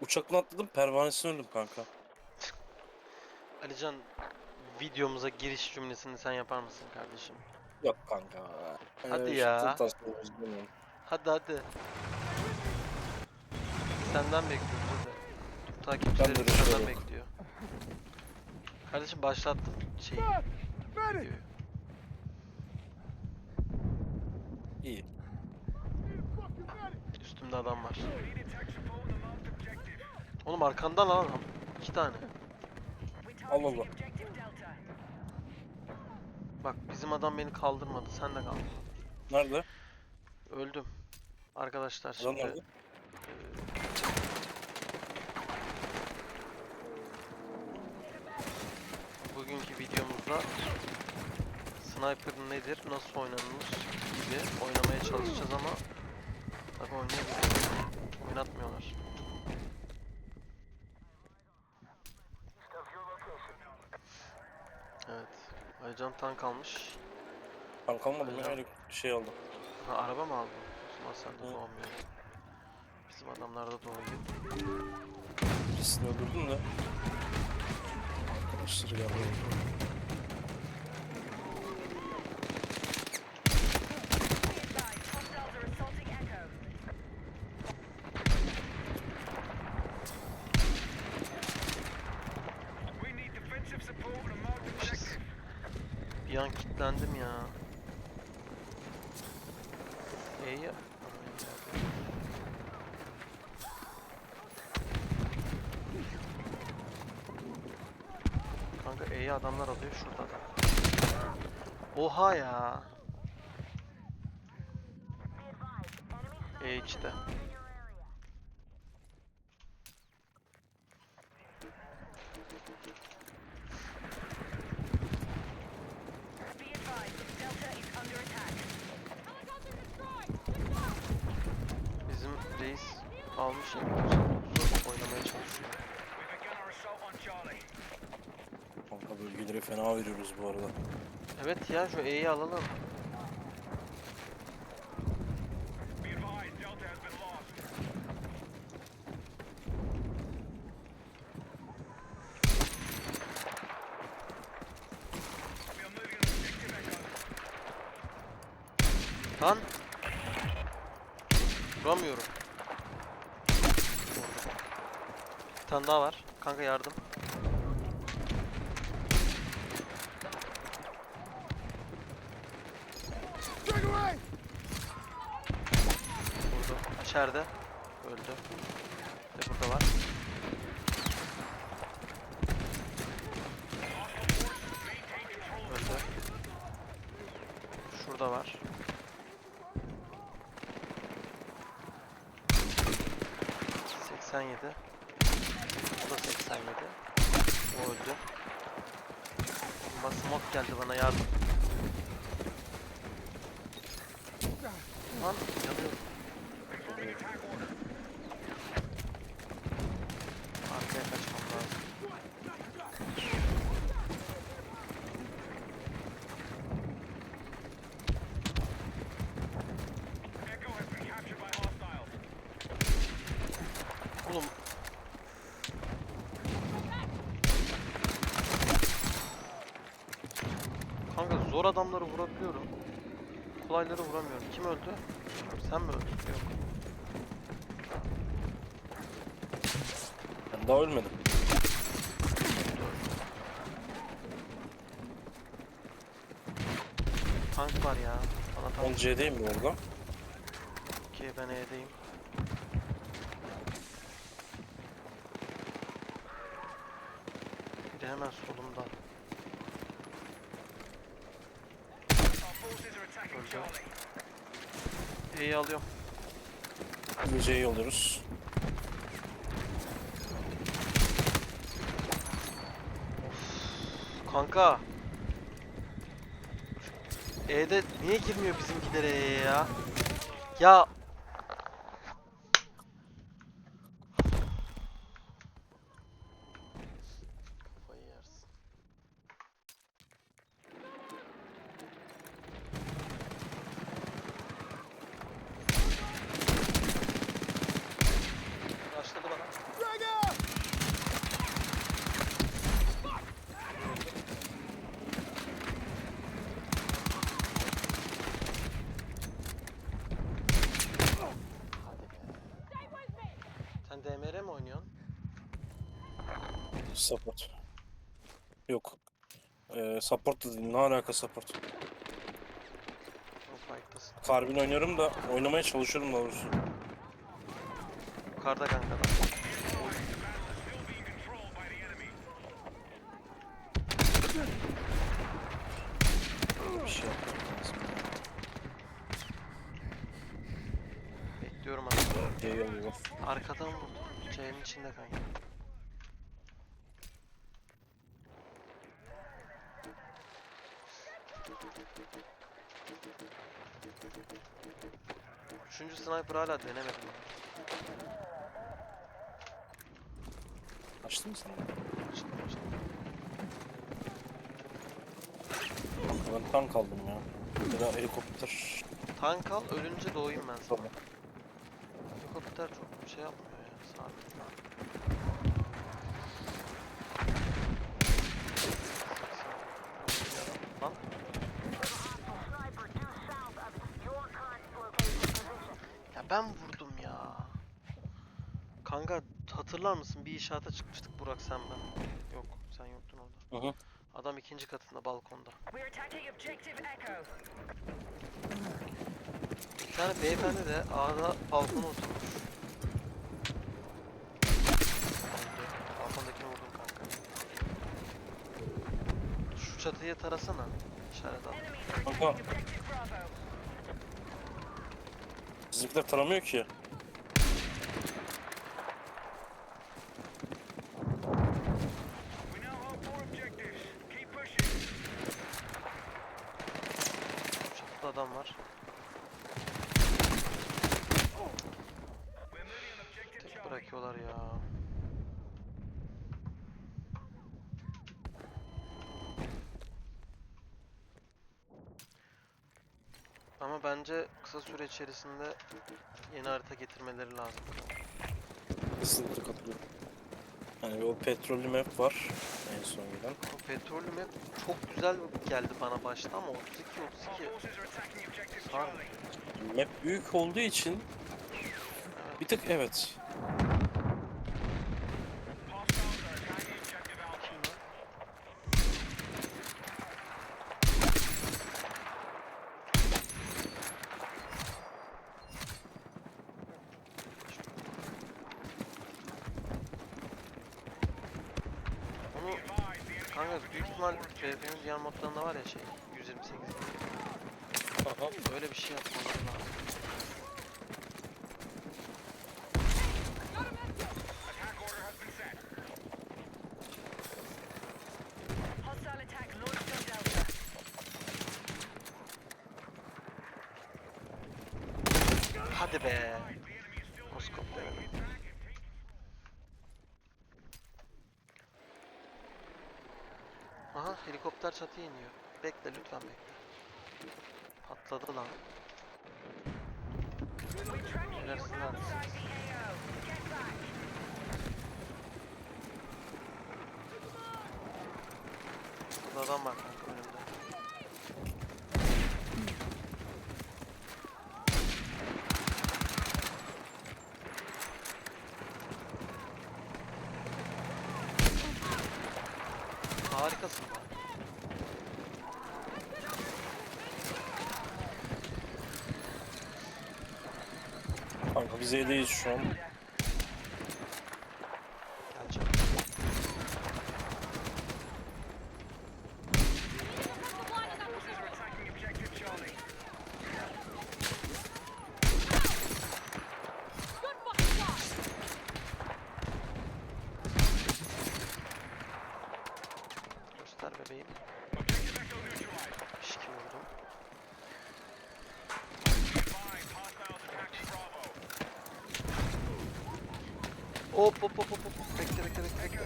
Uçaktan atladım pervanesine öldüm kanka. Alican videomuza giriş cümlesini sen yapar mısın kardeşim? Yok kanka. Hadi Ee, ya. taşıyoruz, bilmiyorum. Hadi hadi. Senden bekliyoruz hadi. De senden yok. bekliyor. Kardeşim başlattım şeyi. videoyu. İyi. Üstümde adam var. Oğlum arkandan lan. İki tane. Allah Allah. Bak bizim adam beni kaldırmadı. Sen de kaldın. Nerede? Öldüm. Arkadaşlar Adam şimdi nerede? bugünkü videomuzda sniper nedir, nasıl oynanılır gibi oynamaya çalışacağız ama tabi oynayamıyoruz. Oynatmıyorlar. Evet. Aycan tank almış. Ben kalmadım ya Aynen. öyle şey oldu. Ha araba mı aldın? O zaman sen de doğmuyorsun. Bizim adamlar da doğuyor. Birisini öldürdüm de. Arkadaşları geldi. Almışız. Bir an kilitlendim ya. İyi ya. Kanka E'yi adamlar alıyor şurada da. Oha ya. E işte. Bizim reis almış M9'u oynamaya çalışıyor. Kanka bölgeleri fena veriyoruz bu arada. Evet ya şu E'yi alalım. Lan. Vuramıyorum. Bir tane daha var. Kanka yardım. Vurdu. İçeride. Öldü. Ve burada var. Öldü. Şurada var. Seksen yedi. Bu da 87. O öldü. Smoke geldi bana yardım. Lan yanıyorum. Arkaya kaçmam lazım. Oğlum Kanka zor adamları vurabiliyorum. Kolayları vuramıyorum. Kim öldü? Sen mi öldün? Yok. Daha ölmedim. Tank var ya. Bana Ben tank. C'deyim bu arada. Okey ben E'deyim. Biri hemen solumda. Öldü. E'yi alıyorum. Biz de C'yi alıyoruz. Kanka. E'de niye girmiyor bizimkiler E'ye ya? Ya Kafayı yersin. Başladı bana. DMR mi oynuyorsun? Support. Yok. Ee, support da değil. Ne alaka support? O fight'tasın. Carbine oynuyorum da oynamaya çalışıyorum doğrusu. Yukarıda kanka da. Bir şey yapmam lazım. Bekliyorum. Geliyorum. Arkadan vurdu. C'nin içinde kanka. Üçüncü sniper hala denemedim. Açtın mı sen? Açtım, açtım. Ben tank aldım ya. Ya da helikopter. Tank al ölünce doğayım ben sana. Tamam. Helikopter çok bir şey yapmıyor ya. Sabit. Ben vurdum ya. Kanka hatırlar mısın bir inşaata çıkmıştık Burak sen ben. Yok sen yoktun orada. Hı hı. Adam ikinci katında balkonda. Bir tane beyefendi de ağda balkona oturmuş. Balkondakini vurdum kanka. Şu çatıyı tarasana. İşaret al. Kanka. Bizimkiler taramıyor ki. Çatıda adam var. Tek bırakıyorlar ya. Ama bence kısa süre içerisinde yeni harita getirmeleri lazım. Kesinlikle katılıyorum. Hani o petrollü map var en son gelen. O petrolü map çok güzel geldi bana başta ama 32 Our 32 forces are attacking objective Sarmıyor. Charlie. Map büyük olduğu için bir tık evet. Hostiles are attacking objective Alpha. Kim lan? Onu Be advised, the enemy kanka büyük ihtimal Diğer modlarında var ya şey 128 Aha. öyle bir şey yapmaları lazım. attack order has been set. Hostile attack launched on Delta. Hadi be. The enemy is still Moskop denedim. Aha helikopter çatıya iniyor. Bekle lütfen bekle. Patladı lan. Neresin lan? Burada adam var kanka önümde. Harikasın lan. E'deyiz şu an. Göster bebeğim. Hop hop hop hop. Bekle bekle bekle bekle.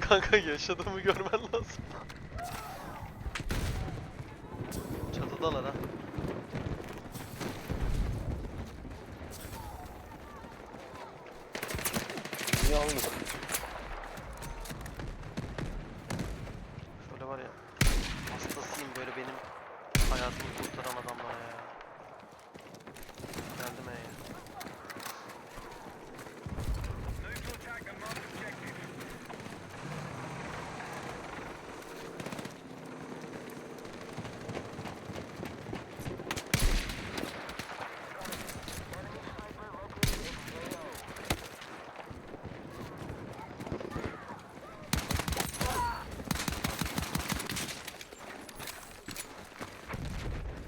Kanka yaşadığımı görmen lazım. Çatıdalar ha. Niye almadık? Şöyle var ya. Hayatımı kurtaran adamlara ya. Geldim E'ye. Move to attack the marked objective.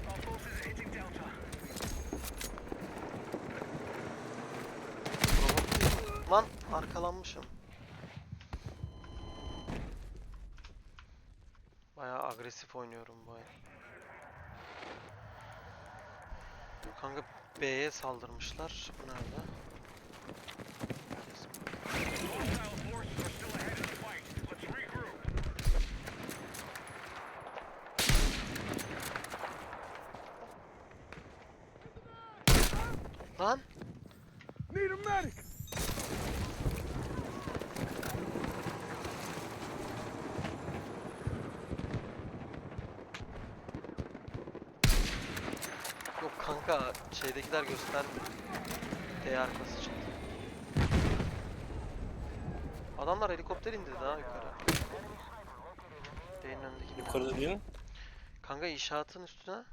Our forces are hitting Delta. Robot- Lan arkalanmışım. Bayağı agresif oynuyorum bu el. Kanka B'ye saldırmışlar. Bu nerede? Hostile kanka şeydekiler göstermiyor. D arkası çıktı. Adamlar helikopter indirdi ha yukarı. D'nin önündeki. Yukarıda değil mi? Kanka inşaatın üstüne.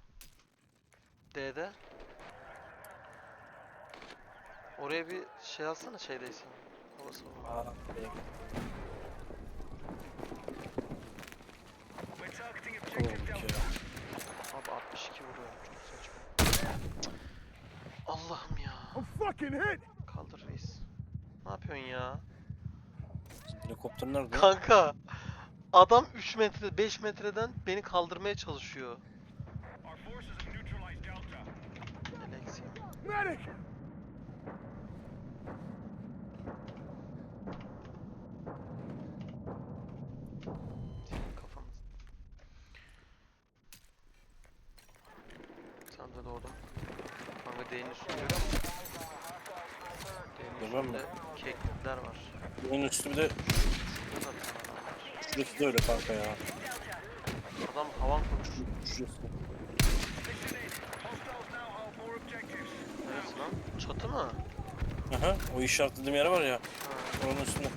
D'de. Oraya bir şey alsana şeydeysen. Hava savunma. Aa. Delta. Abi 62 vuruyorum çok saçma. Allah'ım ya. I'm fucking hit. Kaldır reis. Ne yapıyorsun ya? Helikopter nerede? Kanka. Adam 3 metre 5 metreden beni kaldırmaya çalışıyor. Alexiyim. Medic. Senin kafanız. Sen de doğdum. Görüyor musun? D'nin Görmem mi? üstünde keklikler var. Bunun üstü bir de Şurada da var. şurası da öyle kanka ya. Adam havan kurmuş. Şurası. Neresi lan? Çatı mı? Aha, o işaretlediğim yer var ya. Ha. Onun üstünde. Be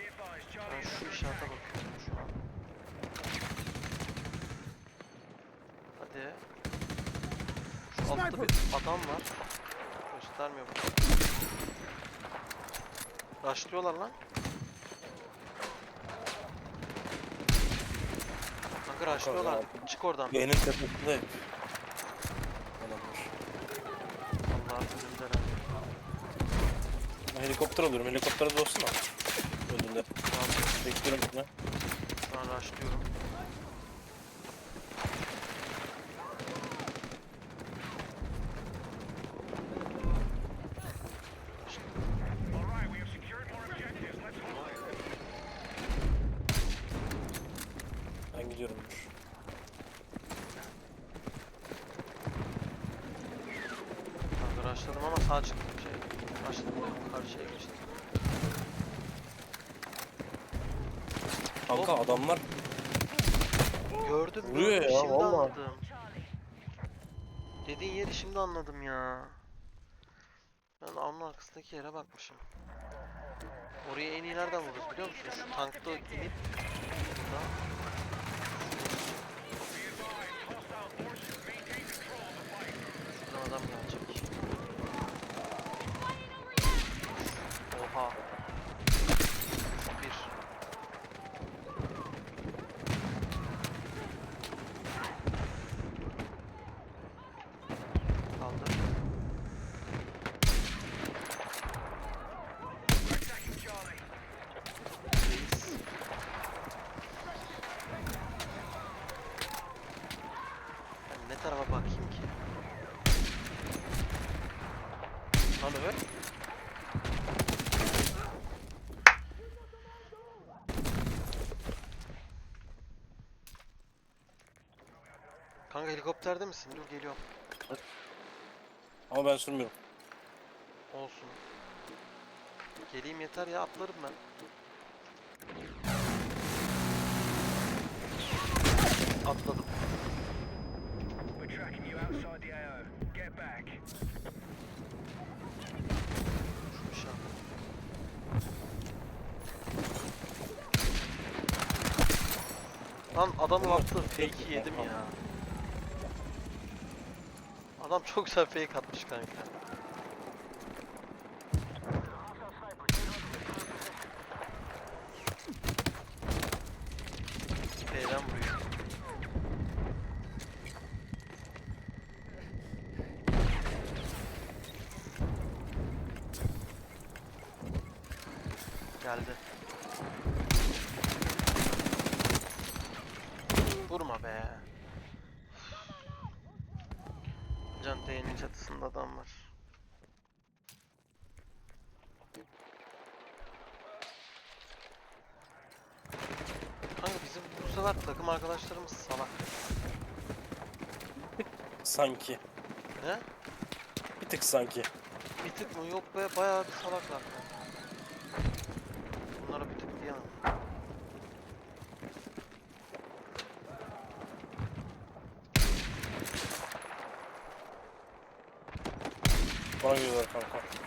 advised, Charlie Ben is şu under işarete attack. bakıyorum şu an. Hadi. Bir adam var. Göstermiyor bana. Rushlıyorlar lan. Kanka rushlıyorlar. Çık oradan. B'nin tepesinde hep. Adamlar. Allah'ın önündeler. Ben helikopter alıyorum. Helikoptere de olsun da. Önünde. Tamam. Bekliyorum ne? Şu rushladım ama sağ çıktım şey. Diyorum karşıya geçtim. Kanka adamlar Gördüm Vuruyor gördüm ya, şimdi vallahi. anladım. Dediğin yeri şimdi anladım ya. Ben onun arkasındaki yere bakmışım. Oraya en iyi nereden vururuz biliyor musun? Şu tankta inip burada. Kanka helikopterde misin? Dur geliyorum. Ama ben sürmüyorum. Olsun. Geleyim yeter ya atlarım ben. Atladım. We're tracking you outside the AO. Get back. Şu şu an. Lan adamı baktı. Fake'i yedim ya. Adam çok güzel fake atmış kanka. B'den vuruyor. Geldi. Vurma be. Can T'nin çatısında adam var. Kanka sefer takım arkadaşlarımız salak. Sanki. Ne? Bir tık sanki. Bir tık mı? Yok be bayağı bir salaklar. Bunlara bir tık diyemem. Bana geliyorlar kanka.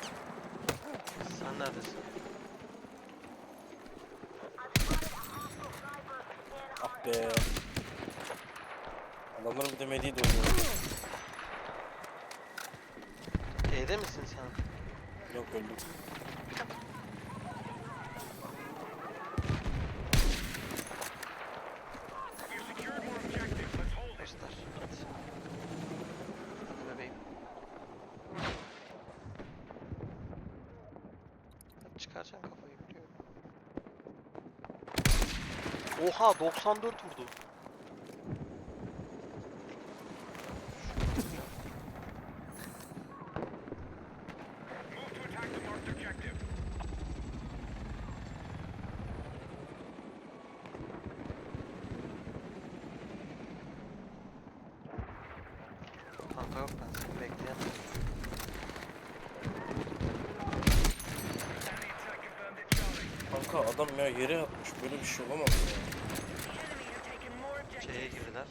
Be. Adamların bir de mediyi de oynuyor. E'de misin sen? Yok öldüm. Göster. Hadi. Hadi bebeğim. Hadi çıkaracaksın kafayı Oha 94 vurdu. Move to attack the marked objective. Kanka yok ben seni bekleyemem. Enemy attack confirmed at Charlie. Kanka adam atmış. Böyle bir şey olamaz ya. C'ye objectives. girdiler.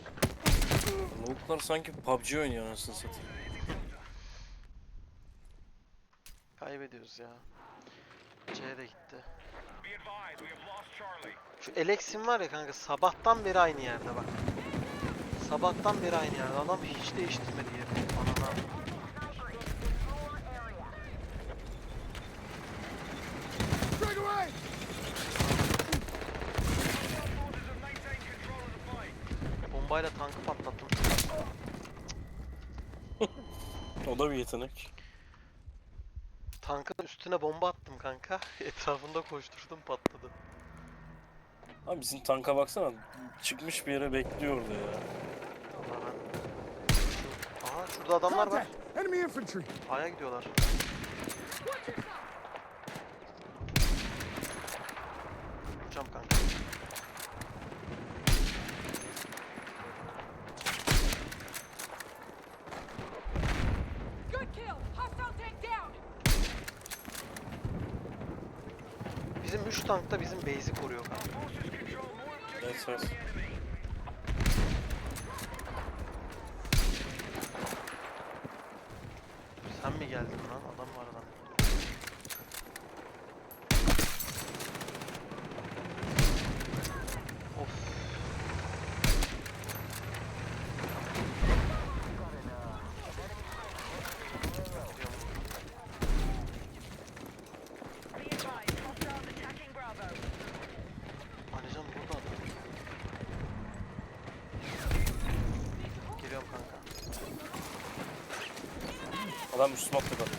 Lavuklar sanki PUBG oynuyor anasını satayım. Kaybediyoruz ya. C de gitti. Şu Alex'in var ya kanka sabahtan beri aynı yerde bak. Sabahtan beri aynı yerde. Adam hiç değiştirmedi yerini. Anana. Forces Bombayla tankı patlattım. O da bir yetenek. Tankın üstüne bomba attım kanka. Etrafında koşturdum patladı. Abi bizim tanka baksana. Çıkmış bir yere bekliyor orada ya. Aha şurada adamlar var. Enemy infantry! A'ya gidiyorlar. Vuracağım kanka. Bizim 3 tank da bizim base'i koruyor kanka. Evet, evet. Sen mi geldin lan? Adam var adam. Of. Be advised, hostiles attacking Bravo. Alican burada adam. Geliyorum kanka. Adam üstüme atladı.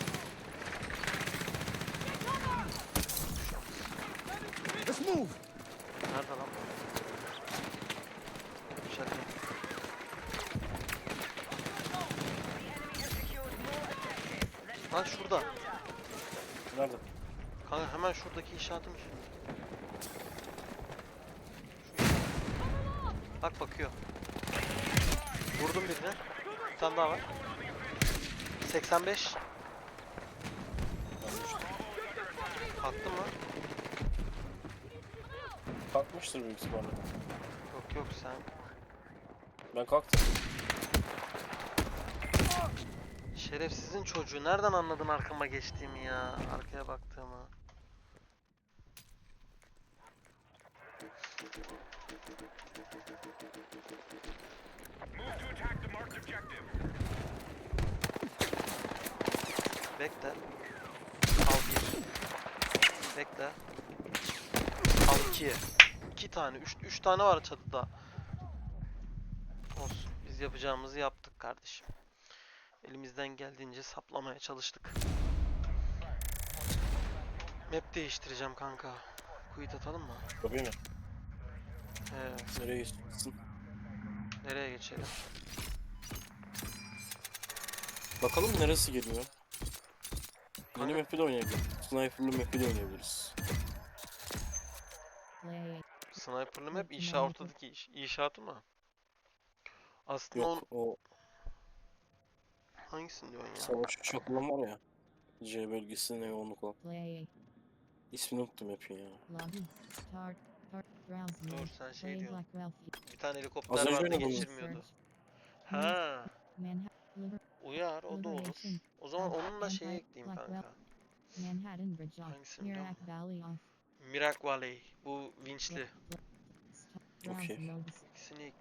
Let's move! Nerede lan? Let's Lan şurada. Nerede? Kanka hemen şuradaki işaretim üstünde. Bak bakıyor. Vurdum birine. Bir tane daha var. 85. Kalktın mı? Kalkmıştır büyük ihtimalle. Yok yok sen. Ben kalktım. Şerefsizin çocuğu nereden anladın arkama geçtiğimi ya? Arkaya baktığımı. Move to attack the marked objective. Bekle. Al bir. Bekle. Al iki. İki tane. Üç, üç tane var çatıda. Olsun. Biz yapacağımızı yaptık kardeşim. Elimizden geldiğince saplamaya çalıştık. Map değiştireceğim kanka. Quit atalım mı? Tabii mi? He, Nereye geçeceksin? nereye geçelim? Bakalım neresi geliyor. Yeni map'i de oynayabiliriz. Sniper'lı map'i de oynayabiliriz. Sniper'lı map inşa ortadaki iş. İnşaatı mı? Aslında on, Yok o hangisini diyorsun ya? savaş uçak olan var ya. C bölgesinde yoğunluk o. Play. İsmini unuttum map'in ya. Dur sen şey diyorsun. Bir tane Az helikopter önce vardı geçirmiyordu. Ha, uyar o da olur. O zaman onunla şeyi Anti- ekleyeyim kanka. Hangisini Valley off. Mirak Valley. Bu vinçli. Okey. İkisini ekleyeyim.